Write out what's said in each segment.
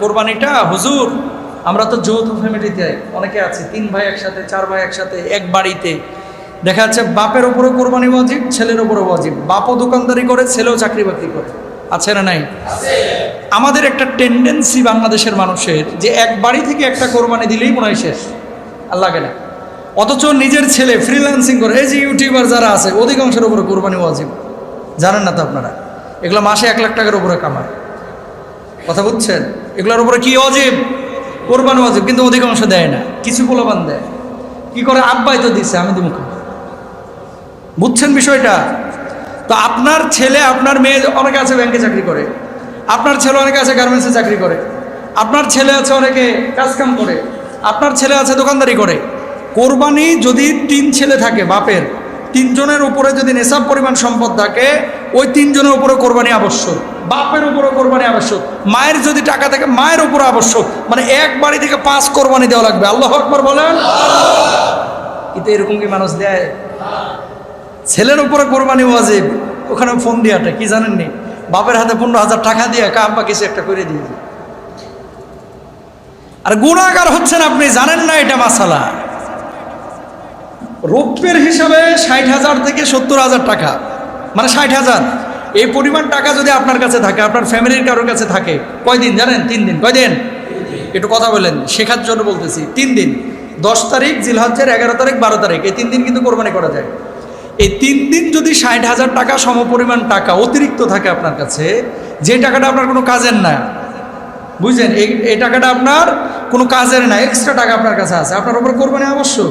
কোরবানিটা, হুজুর, আমরা তো যৌথ ফ্যামিলিতে অনেকে আছে, তিন ভাই একসাথে, চার ভাই একসাথে, এক বাড়িতে। দেখা যাচ্ছে বাপের উপরে কোরবানি ওয়াজিব, ছেলের উপরে ওয়াজিব। বাপও দোকানদারি করে, ছেলেও চাকরি বাকরি করে। আছে না নাই? আমাদের একটা টেন্ডেন্সি বাংলাদেশের মানুষের, যে এক বাড়ি থেকে একটা কোরবানি দিলেই মনে হয় শেষ। আর লাগে না। অথচ নিজের ছেলে ফ্রিল্যান্সিং করে, এই যে ইউটিউবার যারা আছে, অধিকাংশের উপরে কোরবানি ওয়াজিব। জানেন না তো আপনারা? এগুলো মাসে এক লাখ টাকার উপরে কামায়। কথা বুঝছেন? এগুলোর উপরে কি অজীব? কোরবান অজীব, কিন্তু অধিকাংশ দেয় না। কিছু পোলাপান দেয়। কি করে? আব্বাই তো দিচ্ছে আমি তুমি বুঝছেন বিষয়টা? তো আপনার ছেলে, আপনার মেয়ে অনেকে আছে ব্যাংকে চাকরি করে। আপনার ছেলে অনেকে আছে গার্মেন্টসে চাকরি করে। আপনার ছেলে আছে অনেকে কাজকাম করে। আপনার ছেলে আছে দোকানদারি করে। কোরবানি যদি তিন ছেলে থাকে বাপের, তিনজনের উপরে যদি নেশাব পরিমাণ সম্পদ থাকে, ওই তিনজনের উপরে কোরবানি আবশ্যক। বাপের উপরে কোরবানি আবশ্যক, মায়ের যদি টাকা থাকে মায়ের উপরে আবশ্যক মানে এক বাড়ি থেকে পাঁচ কোরবানি দেওয়া লাগবে। আল্লাহ আকবর বলেন? কিন্তু এরকম কি মানুষ দেয়? ছেলের উপরে কোরবানি ওয়াজিব, ওখানে ফোন দিয়াটা, কি জানেননি? বাপের হাতে পনেরো হাজার টাকা দিয়ে কাম্পা কিছু একটা করে দিয়ে। আর গুণাগার হচ্ছেন আপনি, জানেন না এটা মাসালা। রৌপ্যের হিসাবে ষাট হাজার থেকে সত্তর হাজার টাকা মানে ষাট হাজার। এই পরিমাণ টাকা যদি আপনার কাছে থাকে, আপনার ফ্যামিলির কারোর কাছে থাকে, কয়দিন জানেন? তিন দিন। কয়দিন? একটু কথা বলেন। শেখার জন্য বলতেছি, তিন দিন। দশ তারিখ, জিলহজ্জের এগারো তারিখ, বারো তারিখ, এই তিন দিন কিন্তু কোরবানি করা যায়। এই তিন দিন যদি ষাট হাজার টাকা সমপরিমাণ টাকা অতিরিক্ত থাকে আপনার কাছে, যে টাকাটা আপনার কোনো কাজের না, বুঝলেন? এই এই টাকাটা আপনার কোনো কাজের না এক্সট্রা টাকা আপনার কাছে আছে। আপনার উপর কোরবানি আবশ্যক।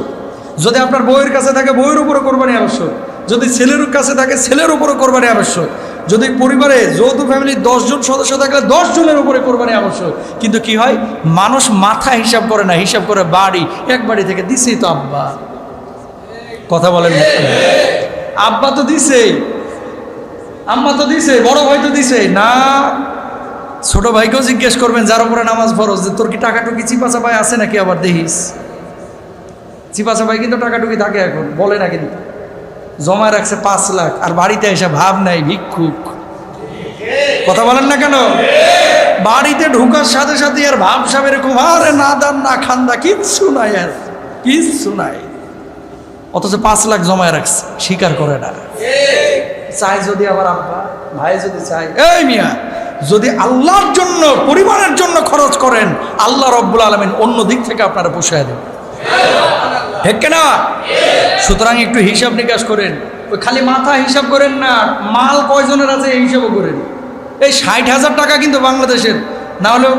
যদি আপনার বউয়ের কাছে থাকে, বউয়ের উপরে কোরবানি আবশ্যক। যদি ছেলের কাছে থাকে, ছেলের উপরে কোরবানি আবশ্যক। যদি পরিবারে যৌথ ফ্যামিলির দশজন সদস্য থাকলে দশ জনের উপরে কোরবানি আবশ্যক। কিন্তু কি হয়? মানুষ মাথা হিসাব করে না, হিসাব করে বাড়ি। এক বাড়ি থেকে দিছেই তো আব্বা। কথা বলেন আব্বা তো দিছেই আম্মা তো দিছে, বড় ভাই তো দিছে। না, ছোট ভাইকেও জিজ্ঞেস করবেন, যার উপরে নামাজ ফরজ, যে তোর কি টাকাটুকি চিপা ভাই আছে নাকি আবার দেখিস? চিপাচা ভাই কিন্তু টাকাটুকি থাকে এখন, বলে না কিন্তু। জমা রাখছে পাঁচ লাখ, আর বাড়িতে এসে ভাব নাই ভিক্ষুক। কথা বলেন না কেন? বাড়িতে ঢুকার সাথে সাথে আর ভাব সাব এরকম আরে না দান, না খান্দা, কিচ্ছু নাই আর, কিচ্ছু নাই। অথচ পাঁচ লাখ জমায় রাখছে, স্বীকার করে না। চাই যদি আবার আব্বা, ভাই যদি চাই এই মিয়া, যদি আল্লাহর জন্য, পরিবারের জন্য খরচ করেন, আল্লাহ রব্বুল আলমিন অন্য দিক থেকে আপনারা পোষায় দেবেন ঠিক না সুতরাং একটু হিসাব নিকাশ করেন। ওই খালি মাথা হিসাব করেন না মাল কয়জনের আছে এই হিসাবও করেন। এই ষাট হাজার টাকা কিন্তু বাংলাদেশের। না হলেও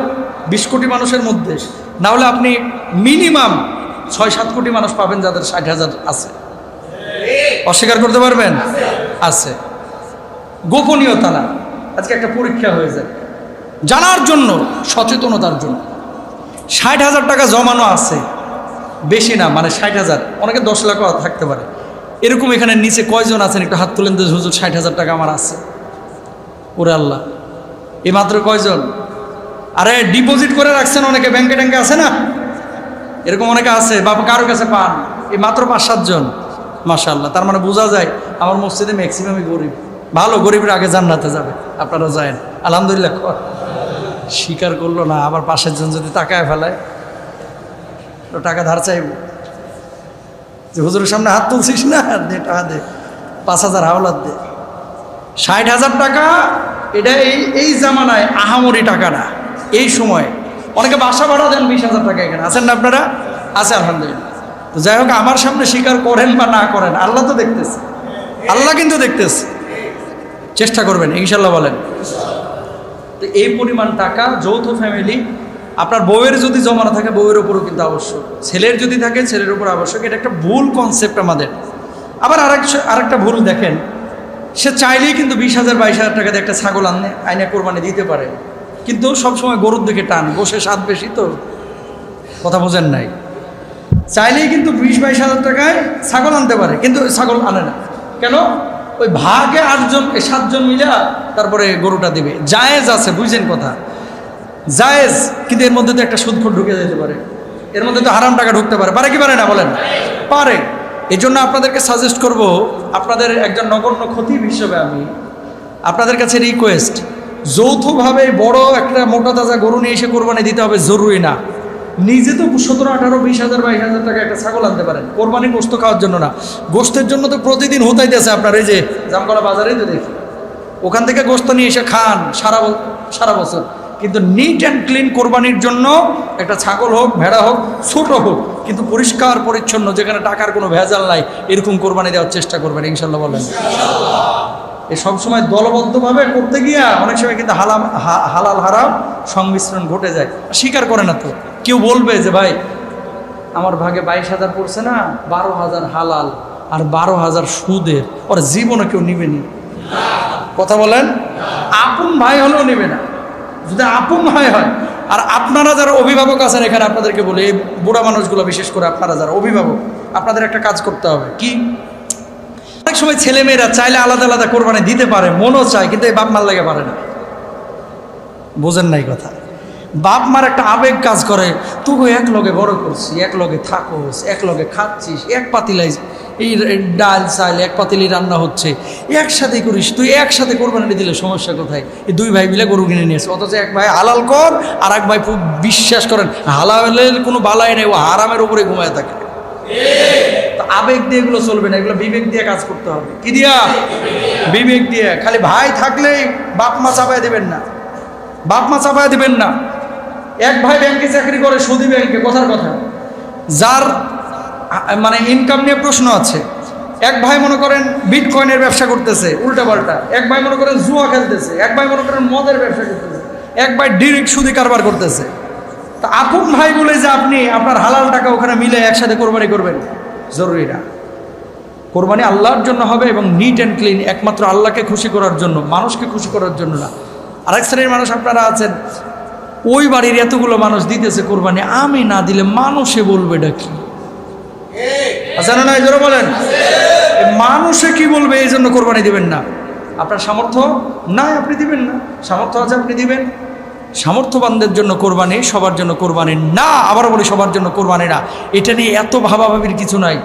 বিশ কোটি মানুষের মধ্যে। না হলে আপনি মিনিমাম ছয়, সাত কোটি মানুষ পাবেন যাদের ষাট হাজার আছে। অস্বীকার করতে পারবেন? আছে। গোপনীয়তা না। আজকে একটা পরীক্ষা হয়ে যায়। জানার জন্য, সচেতনতার জন্য। ষাট হাজার টাকা জমানো আছে। বেশি না মানে ষাট হাজার। অনেকে দশ লাখ থাকতে পারে। এরকম এখানে নিচে কয়জন আছেন? একটু হাত তুলেন তো, হুজুর, ষাট হাজার টাকা আমার আছে। ওরে আল্লাহ। এই মাত্র কয়জন? আরে ডিপোজিট করে রাখছেন অনেকে ব্যাংকে ট্যাঙ্কে আছে না? এরকম অনেকে আছে বা কারও কাছে পান? এই মাত্র পাঁচ সাতজন মাশাল্লাহ তার মানে বোঝা যায় আমার মসজিদে ম্যাক্সিমামই গরিব। ভালো, গরিবের আগে জান্নাতে যাবে, আপনারা যায়েন। আলহামদুলিল্লাহ স্বীকার করল না, আবার পাশের জন যদি টাকায় ফেলায় টাকা ধার চাইব। যে হুজুরের সামনে হাত তুলছিস না, দে টাকা দে, পাঁচ হাজার হাওলাত দে। ষাট হাজার টাকা, এটা এই এই জামানায় আহামরি টাকা না। এই সময় অনেকে বাসা ভাড়া দেন বিশ হাজার টাকা এখানে। আছেন না আপনারা? আছে, আলহামদুলিল্লাহ। তো যাই হোক, আমার সামনে স্বীকার করেন বা না করেন, আল্লাহ তো দেখতেছে। আল্লাহ কিন্তু দেখতেছে। চেষ্টা করবেন, ইনশাল্লাহ বলেন। তো এই পরিমাণ টাকা যৌথ ফ্যামিলি আপনার বউয়ের যদি জমানো থাকে, বউয়ের উপরও কিন্তু আবশ্যক। ছেলের যদি থাকে, ছেলের উপর আবশ্যক। এটা একটা ভুল কনসেপ্ট আমাদের। আবার আরেক আরেকটা ভুল দেখেন। সে চাইলেই কিন্তু বিশ হাজার, বাইশ হাজার টাকা দিয়ে একটা ছাগল আনে, আইনে কোরবানি দিতে পারে। কিন্তু সবসময় গরুর দিকে টান। বসে স্বাদ বেশি তো। কথা বোঝেন নাই। চাইলেই কিন্তু বিশ, বাইশ হাজার টাকায় ছাগল আনতে পারে, কিন্তু ছাগল আনে না। কেন? ওই ভাগে আটজন সাতজন মিলা তারপরে গরুটা দিবে। জায়েজ আছে, বুঝছেন কথা? জায়েজ, কিন্তু এর মধ্যে তো একটা সুদখোর ঢুকে যেতে পারে। এর মধ্যে তো হারাম টাকা ঢুকতে পারে। পারে কি পারে না, বলেন? পারে। এই জন্য আপনাদেরকে সাজেস্ট করব, আপনাদের একজন নগণ্য খতিব হিসেবে আমি আপনাদের কাছে রিকোয়েস্ট যৌথভাবে বড় একটা মোটা তাজা গরু নিয়ে এসে কোরবানি দিতে হবে, জরুরি না। নিজে তো সতেরো, আঠারো, বিশ হাজার, বাইশ হাজার টাকা একটা ছাগল আনতে পারেন। কোরবানি গোস্ত খাওয়ার জন্য না। গোস্তের জন্য তো প্রতিদিন হতাইতেছে আপনার, এই যে জামকলা বাজারেই তো দেখি। ওখান থেকে গোস্ত নিয়ে এসে খান সারা সারা বছর। কিন্তু নিট অ্যান্ড ক্লিন কোরবানির জন্য একটা ছাগল হোক, ভেড়া হোক, ছোট হোক, কিন্তু পরিষ্কার, পরিচ্ছন্ন, যেখানে টাকার কোনো ভেজাল নাই, এরকম কোরবানি দেওয়ার চেষ্টা করবেন ইনশাল্লাহ বলেন। এ সবসময় দলবদ্ধভাবে করতে গিয়া অনেক সময় কিন্তু হালাম হালাল, হারাম সংমিশ্রণ ঘটে যায়। স্বীকার করে না তো। কেউ বলবে যে, ভাই, আমার ভাগে বাইশ হাজার পড়ছে না, বারো হাজার হালাল আর বারো হাজার সুদের। ওর জীবনে কেউ নিবেনি কথা বলেন? আপন ভাই হলেও নেবে না। যদি আপন ভাই হয়। আর আপনারা যারা অভিভাবক আছেন এখানে, আপনাদেরকে বলি, এই বুড়া মানুষগুলো, বিশেষ করে আপনারা যারা অভিভাবক, আপনাদের একটা কাজ করতে হবে। কি? অনেক সময় ছেলেমেয়েরা চাইলে আলাদা আলাদা কোরবানি দিতে পারে, মনও চায়, কিন্তু এই বাপ মার লাগে পারে না। বোঝেন নাই কথা। বাপ মার একটা আবেগ কাজ করে তুই এক লগে বড় করছি এক লগে থাকোস, এক লগে খাচ্ছিস, এক পাতিলাই এই ডাল, চাল, এক পাতিলি রান্না হচ্ছে। একসাথে করিস, তুই একসাথে কোরবানি দিলে সমস্যা কোথায়? এই দুই ভাই মিলে গরু কিনে নিয়েছে অথচ এক ভাই হালাল কর, আর এক ভাই খুব বিশ্বাস করেন, হালালের কোনো বালাই নেই, ও হারামের উপরে ঘুমায় থাকে। আবেগ দিয়ে এগুলো চলবে না, এগুলো বিবেক দিয়ে কাজ করতে হবে। কি দিয়া? বিবেক দিয়ে। খালি ভাই থাকলেই বাপ মা চাপায় দেবেন না। বাপ মা চাপায় দেবেন না। এক ভাই ব্যাংকে চাকরি করে, সুদী ব্যাংকে, কথার কথা। যার মানে ইনকাম নিয়ে প্রশ্ন আছে। এক ভাই মনে করেন বিটকয়েনের ব্যবসা করতেছে উল্টা পাল্টা এক ভাই মনে করেন জুয়া খেলতেছে, এক ভাই মনে করেন মদের ব্যবসা করতেছে, এক ভাই ডিরেক্ট সুদি কারবার করতেছে। তা আপন ভাই বলে যে আপনি আপনার হালাল টাকা ওখানে মিলে একসাথে কোরবানি করবেন, জরুরি না। কোরবানি আল্লাহর জন্য হবে এবং নিট অ্যান্ড ক্লিন একমাত্র আল্লাহকে খুশি করার জন্য, মানুষকে খুশি করার জন্য না। আরেক শ্রেণির মানুষ আপনারা আছেন, ওই বাড়ির এতগুলো মানুষ দিতেছে কোরবানি, আমি না দিলে মানুষে বলবে এটা কি? জানো না এই জোরে বলেন। মানুষে কি বলবে? এই জন্য কোরবানি দিবেন না। আপনার সামর্থ্য নাই আপনি দিবেন না। সামর্থ্য আছে আপনি দিবেন। সামর্থ্যবানদের জন্য কোরবানি সবার জন্য কোরবানি না। আবার বলি সবার জন্য কোরবানি না। এটা নিয়ে এত ভাবাভাবির কিছু নাই।